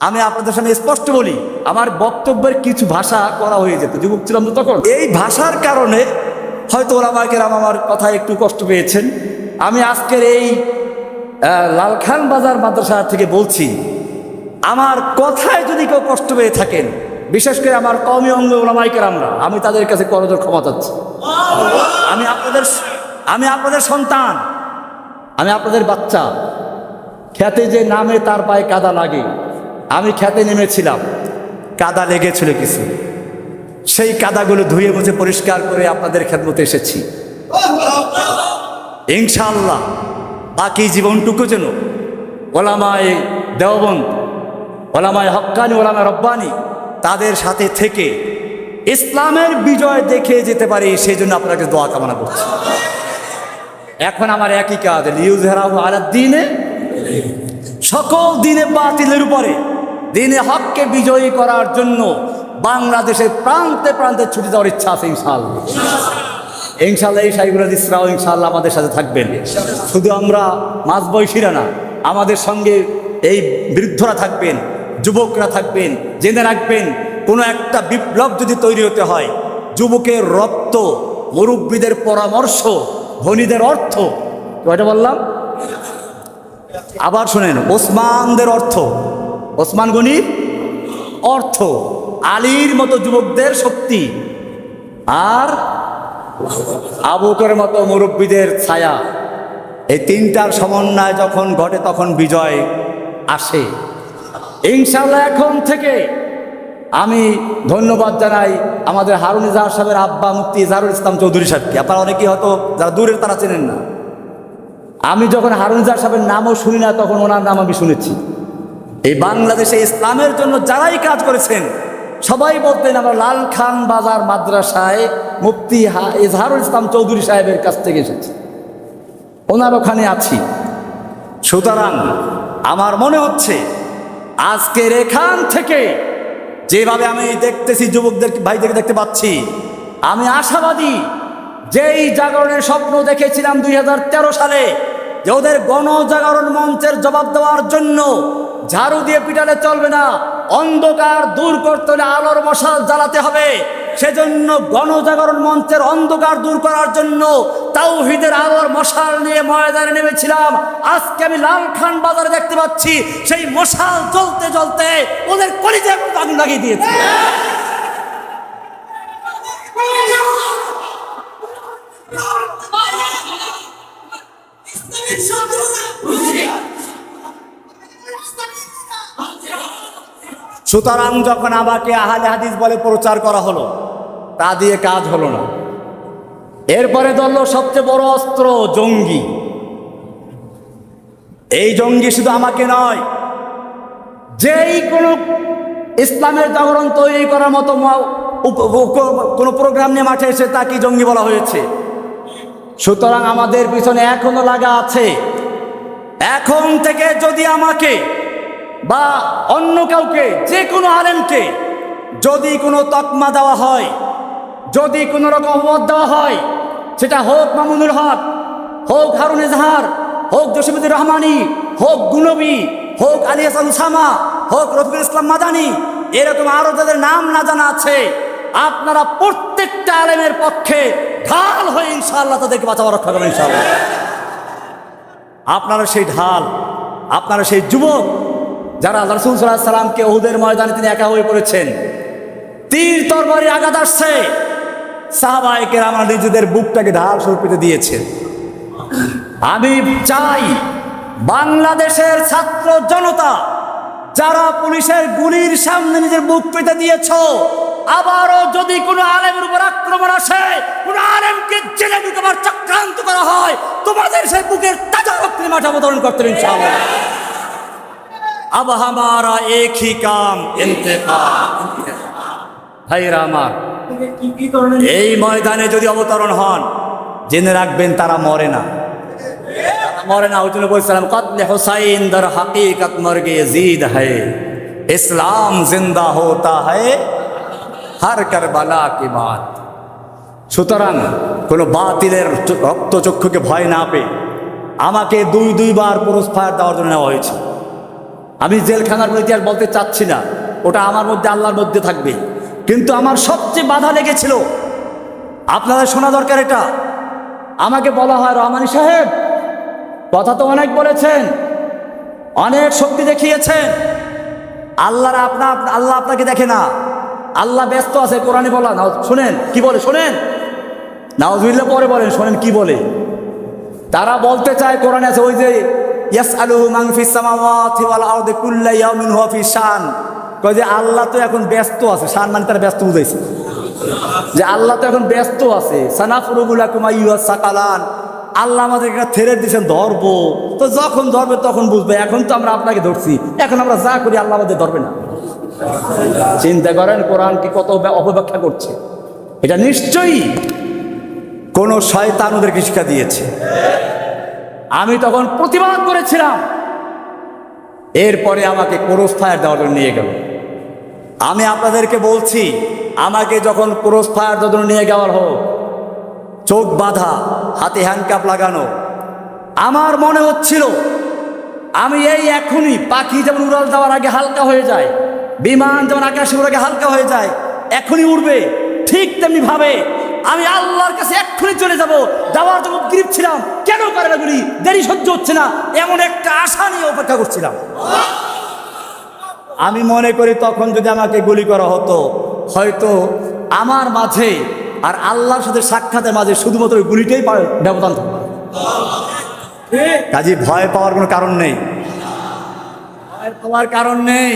আমি আপনাদের সামনে স্পষ্ট বলি, আমার বক্তব্যের কিছু ভাষা করা হয়ে যেত, যুবক ছিলাম তো তখন। এই ভাষার কারণে হয়তো ওরা ওলামাকের আমার কথা একটু কষ্ট পেয়েছেন। আমি আজকের এই লালখান বাজার মাদ্রাসা থেকে বলছি, আমার কথায় যদি কেউ কষ্ট পেয়ে থাকেন, বিশেষ করে আমার কমই অঙ্গ ওলামাইকের আমরা আমি তাদের কাছে করজোর ক্ষমা চাচ্ছি। আমি আপনাদের আমি আপনাদের সন্তান, আমি আপনাদের বাচ্চা। খেতে যে নামে তার পায়ে কাদা লাগে আমি খেতে নেমেছিলাম। কাদা লেগেছিল কিছু। সেই কাদাগুলো ধুয়ে মুছে পরিষ্কার করে আপনাদের খেদমতে এসেছি। ইনশাআল্লাহ, বাকি জীবনটুকু যেন ওলামায় দেওবন্দ, ওলামায় হক্কানি, ওলামায় রব্বানি তাদের সাথে থেকে ইসলামের বিজয় দেখে যেতে পারি সেই জন্য আপনাকে দোয়া কামনা করছি। এখন আমার একই কাজ লিউজ হেরাউ আলাদ দিনে সকল দিনে বাতিলের উপরে দিনে হককে বিজয়ী করার জন্য বাংলাদেশের প্রান্তে প্রান্তে ছুটে যাওয়ার ইচ্ছা আছে, ইনশাআল্লাহ। ইনশাল্লাহ এই সাইগুল ইসরাও ইনশাল্লাহ আমাদের সাথে থাকবেন। শুধু আমরা মাঝ বয়সীরা না, আমাদের সঙ্গে এই বৃদ্ধরা থাকবেন, যুবকরা থাকবেন, জেনে রাখবেন, কোনো একটা বিপ্লব যদি তৈরি হতে হয়, যুবকের রক্ত, মুরব্বীদের পরামর্শ, ধনীদের অর্থ, কয়টা বললাম? আবার শোনেন, ওসমানদের অর্থ। ওসমান গনির অর্থ, আলীর মতো যুবকদের শক্তি, আর আবুকের মতো মুরব্বীদের ছায়া। এই তিনটার সমন্বয় যখন ঘটে, তখন বিজয় আসে। ইনশাল্লাহ এখন থেকে আমি ধন্যবাদ জানাই আমাদের হারুন ইজাহার সাহেবের আব্বা মুক্তি ইজাহারুল ইসলাম চৌধুরী সাহেবকে। আপনারা অনেকেই হয়তো যারা দূরের তারা চেনেন না। আমি যখন হারুন ইজাহার সাহেবের নামও শুনি না, তখন ওনার নাম আমি শুনেছি। এই বাংলাদেশে ইসলামের জন্য যারাই কাজ করেছেন, সবাই বলতেন আমরা লাল খান বাজার মাদ্রাসায় মুফতি ইজহারুল ইসলাম চৌধুরী সাহেবের কাছ থেকে এসেছি। ওনার ওখানে আছি। সুতরাং আমার মনে হচ্ছে আজকের এখান থেকে যেভাবে আমি দেখতেছি যুবকদের, ভাইদেরকে দেখতে পাচ্ছি, আমি আশাবাদী যেই জাগরণের স্বপ্ন দেখেছিলাম দুই হাজার তেরো সালে, যে ওদের গণজাগরণ মঞ্চের জবাব দেওয়ার জন্য ঝাড়ু দিয়ে পিটালে চলবে না। অন্ধকার দূর করতে হলে আলোর মশাল জ্বালাতে হবে। সেজন্য গণজাগরণ মঞ্চের অন্ধকার দূর করার জন্য তাওহিদের আলোর মশাল নিয়ে ময়দানে নেমেছিলাম। আজকে আমি লালখান বাজারে দেখতে পাচ্ছি, সেই মশাল জ্বলতে জ্বলতে ওদের কলিজে আগুন লাগিয়ে দিয়েছে। সুতরাং যখন আমাকে আহালে হাদিস বলে প্রচার করা হলো, তা দিয়ে কাজ হলো না। এরপরে ধরলো সবচেয়ে বড় অস্ত্র, জঙ্গি। এই জঙ্গি শুধু আমাকে নয়, যেই কোনো ইসলামের জাগরণ তৈরি করার মতো কোনো প্রোগ্রাম নিয়ে মাঠে এসে তাকে জঙ্গি বলা হয়েছে। সুতরাং আমাদের পিছনে এখনও লাগা আছে। এখন থেকে যদি আমাকে বা অন্য কাউকে যে কোনো আলেমকে যদি কোনো তকমা দেওয়া হয়, যদি কোনো রকম অপবাদ দেওয়া হয়, সেটা হোক মামুনুল হক, হোক হারুন এজাহার, হোক জসিমুদ্দিন রহমানি, হোক গুনবী, হোক আলী হাসান হোক রফিকুল ইসলাম মাদানি, এরকম আরও যাদের নাম না জানা আছে, আপনারা প্রত্যেকটা আলেমের পক্ষে ঢাল হয়ে ইনশাআল্লাহ তাদেরকে বাঁচাবার রক্ষা করবেন ইনশাআল্লাহ। আপনারা সেই ঢাল, আপনারা সেই যুবক যারা রসুল সাল্লাহ সাল্লামকে ওহুদের ময়দানে তিনি একা হয়ে পড়েছেন। তীর তরবারি আঘাত আসছে। সাহাবাহিকের আমার নিজেদের বুকটাকে ঢাল স্বরূপ পেতে দিয়েছেন। আমি চাই বাংলাদেশের ছাত্র জনতা, যারা পুলিশের গুলির সামনে নিজের বুক পেতে দিয়েছ, আবারও যদি কোনো আলেমের উপর আক্রমণ আসে, কোনো আলেমকে জেলে ঢুকাবার চক্রান্ত করা হয়, তোমাদের সেই বুকের তাজা রক্তের মাঠে অবতরণ করতে अब हमारा एक ही काम इंतकाम ভাইরা আমার এই ময়দানে যদি অবতরণ হন জেনে রাখবেন তারা মরে না তারা মরে না ওই জন্য বলছিলাম কতলে হোসাইন দর হাকিকত মর্গে জিদ है ইসলাম জিন্দা होता है হর কারবালা কি বাত সুতরাং কোনো বাতিলের চ- রক্তচক্ষুকে ভয় না পেয়ে আমাকে দুই দুইবার পুরস্কার দেওয়ার জন্য নেওয়া হয়েছে আমি জেলখানার কোনো ইতিহাস বলতে চাচ্ছি না। ওটা আমার মধ্যে, আল্লাহর মধ্যে থাকবে। কিন্তু আমার সবচেয়ে বাধা লেগেছিল। আপনাদের শোনা দরকার এটা। আমাকে বলা হয় রহমানি সাহেব। কথা তো অনেক বলেছেন। অনেক শক্তি দেখিয়েছেন। আল্লাহর আপনা আল্লাহ আপনাকে দেখে না। আল্লাহ ব্যস্ত আছে, কোরআনে বলা। না শোনেন, কি বলে, শোনেন। নাওজুবিল্লাহ পরে বলেন, শোনেন কি বলে। তারা বলতে চায় কোরআনে আছে, ওই যে শান। যে আল্লাহ তো এখন ব্যস্ত আছে। শান মানে তারা ব্যস্ত বুঝাইছে। যে আল্লাহ তো এখন ব্যস্ত আছে। সাকালান। আল্লাহ আমাদের একটা থেরে দিয়েছেন, ধরবো। তো যখন ধরবে তখন বুঝবে। এখন তো আমরা আপনাকে ধরছি। এখন আমরা যা করি আল্লাহ আমাদের ধরবে না। চিন্তা করেন, কোরআন কি কত ব্যা- অপব্যাখ্যা করছে? এটা নিশ্চয়ই কোন শয়তান ওদেরকে শিক্ষা দিয়েছে। আমি তখন প্রতিবাদ করেছিলাম। এরপরে আমাকে ক্রোস ফায়ার দেওয়ার জন্য নিয়ে গেল। আমি আপনাদেরকে বলছি, আমাকে যখন ক্রোস ফায়ার দেওয়ার জন্য নিয়ে যাওয়ার হোক চোখ বাঁধা, হাতে হ্যান্ডকাপ লাগানো, আমার মনে হচ্ছিল, আমি এই এখনই পাখি যেমন উড়াল যাওয়ার আগে হালকা হয়ে যায়, বিমান যেমন আকাশে উড়ে আগে হালকা হয়ে যায়, এখনই উড়বে, ঠিক তেমনি ভাবে আমি আল্লাহর কাছে এক্ষুনি চলে যাব। যাওয়ার জন্য গ্রিপ ছিলাম। কেন পারে না গুলি দেরি সহ্য হচ্ছে না। এমন একটা আশা নিয়ে অপেক্ষা করছিলাম। আমি মনে করি তখন যদি আমাকে গুলি করা হতো, হয়তো আমার মাঝে আর আল্লাহর সাথে সাক্ষাতের মাঝে শুধুমাত্র গুলিটাই ব্যবধান থাকবে কাজে, ভয় পাওয়ার কোনো কারণ নেই। ভয় পাওয়ার কারণ নেই।